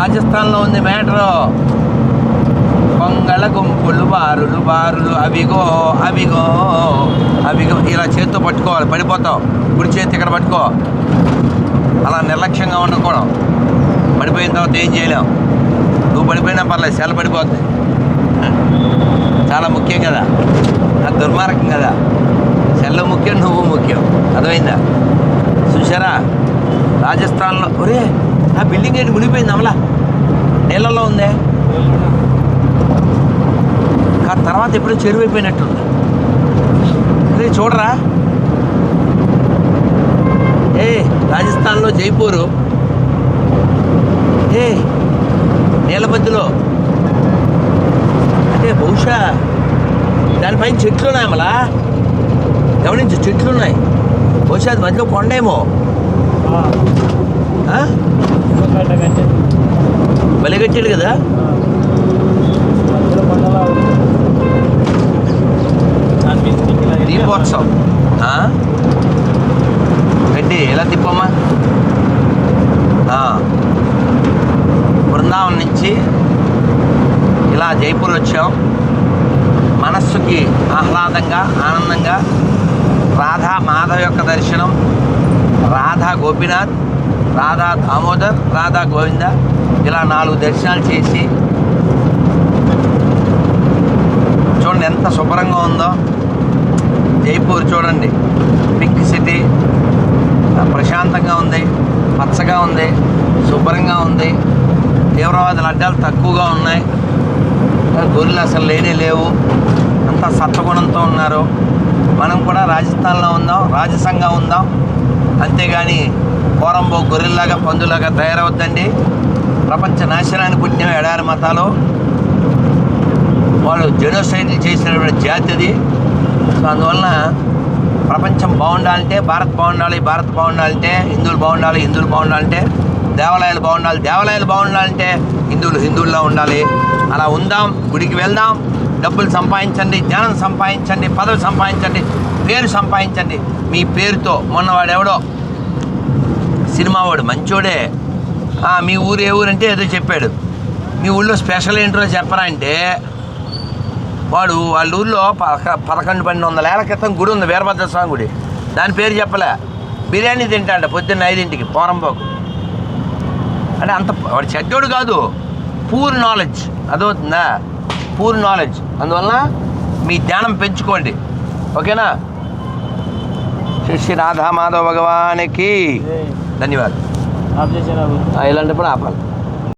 రాజస్థాన్లో ఉంది మ్యాటరు. పొంగళ గుంపులు బారులు బారులు అవిగో అవిగో అవిగో. ఇలా చేత్తో పట్టుకోవాలి. పడిపోతావు కుడి చేతి ఇక్కడ పట్టుకో. అలా నిర్లక్ష్యంగా ఉండకూడదు. పడిపోయిన తర్వాత ఏం చేయలేం. నువ్వు పడిపోయినా పర్లేదు. సెల పడిపోద్ది. చాలా ముఖ్యం కదా. అది దుర్మార్గం కదా. సెల్ల ముఖ్యం నువ్వు ముఖ్యం. అర్థమైందా? చూసారా రాజస్థాన్లో ఒరే ఆ బిల్డింగ్ ఏంటి మునిగిపోయింది అమలా? నీళ్ళలో ఉందే? ఆ తర్వాత ఎప్పుడో చెరువు అయిపోయినట్టుంది. అదే చూడరా? ఏ రాజస్థాన్లో జైపూరు. ఏ నీళ్ళ మధ్యలో. అంటే బహుశా దానిపైన చెట్లు ఉన్నాయి అమలా? గమనించు చెట్లు ఉన్నాయి. బహుశా అది మధ్యలో కొండేమో? భలే కట్టాడు కదా? దీపోత్సవం. గడ్డి ఎలా తిప్పమ్మా ఆ. బృందావనం నుంచి ఇలా జైపూర్ వచ్చాం. మనస్సుకి ఆహ్లాదంగా ఆనందంగా రాధా మాధవ్ యొక్క దర్శనం రాధా గోపీనాథ్ రాధా దామోదర్ రాధా గోవింద ఇలా నాలుగు దర్శనాలు చేసి చూడండి ఎంత శుభ్రంగా ఉందో. జైపూర్ చూడండి. పింక్ సిటీ ప్రశాంతంగా ఉంది. పచ్చగా ఉంది. శుభ్రంగా ఉంది. తీవ్రవాదుల అడ్డాలు తక్కువగా ఉన్నాయి. గొర్రెలు అసలు లేనే లేవు. అంతా సత్వగుణంతో ఉన్నారు. మనం కూడా రాజస్థాన్లో ఉందాం రాజసంగా ఉందాం. అంతేగాని కోరంబో గొర్రెల్లాగా పందులాగా తయారవద్దండి. ప్రపంచ నాశనానికి పుట్టిన ఎడారి మతాలు. వాళ్ళు జెనోసైడ్ చేసినటువంటి జాతి అది. సో అందువలన ప్రపంచం బాగుండాలంటే భారత్ బాగుండాలి భారత్ బాగుండాలంటే హిందువులు బాగుండాలి హిందువులు బాగుండాలంటే దేవాలయాలు బాగుండాలి దేవాలయాలు బాగుండాలంటే హిందువులు హిందువుల్లో ఉండాలి. అలా ఉందాం గుడికి వెళ్దాం డబ్బులు సంపాదించండి జ్ఞానం సంపాదించండి పదవి సంపాదించండి పేరు సంపాదించండి. మీ పేరుతో మొన్నవాడెవడో సినిమా వాడు మంచోడే మీ ఊరు ఏ ఊరు అంటే ఏదో చెప్పాడు. మీ ఊళ్ళో స్పెషల్ ఏంటో చెప్పరా అంటే వాడు వాళ్ళ ఊళ్ళో పదక పదకొండు పన్నెండు వందల ఏళ్ళ క్రితం గుడి ఉంది వీరభద్ర స్వామి గుడి. దాని పేరు చెప్పలే. బిర్యానీ తింటాడ పొద్దున్న ఐదింటికి పోరంపోకు అంటే అంత వాడు చెడ్డోడు కాదు. Poor knowledge. అదవుతుందా poor knowledge. అందువలన మీ ధ్యానం పెంచుకోండి. ఓకేనా? శ్రీ శ్రీ రాధా మాధవ భగవానికి. ధన్యవాదాలు ఎలాంటి కూడా ఆపాలి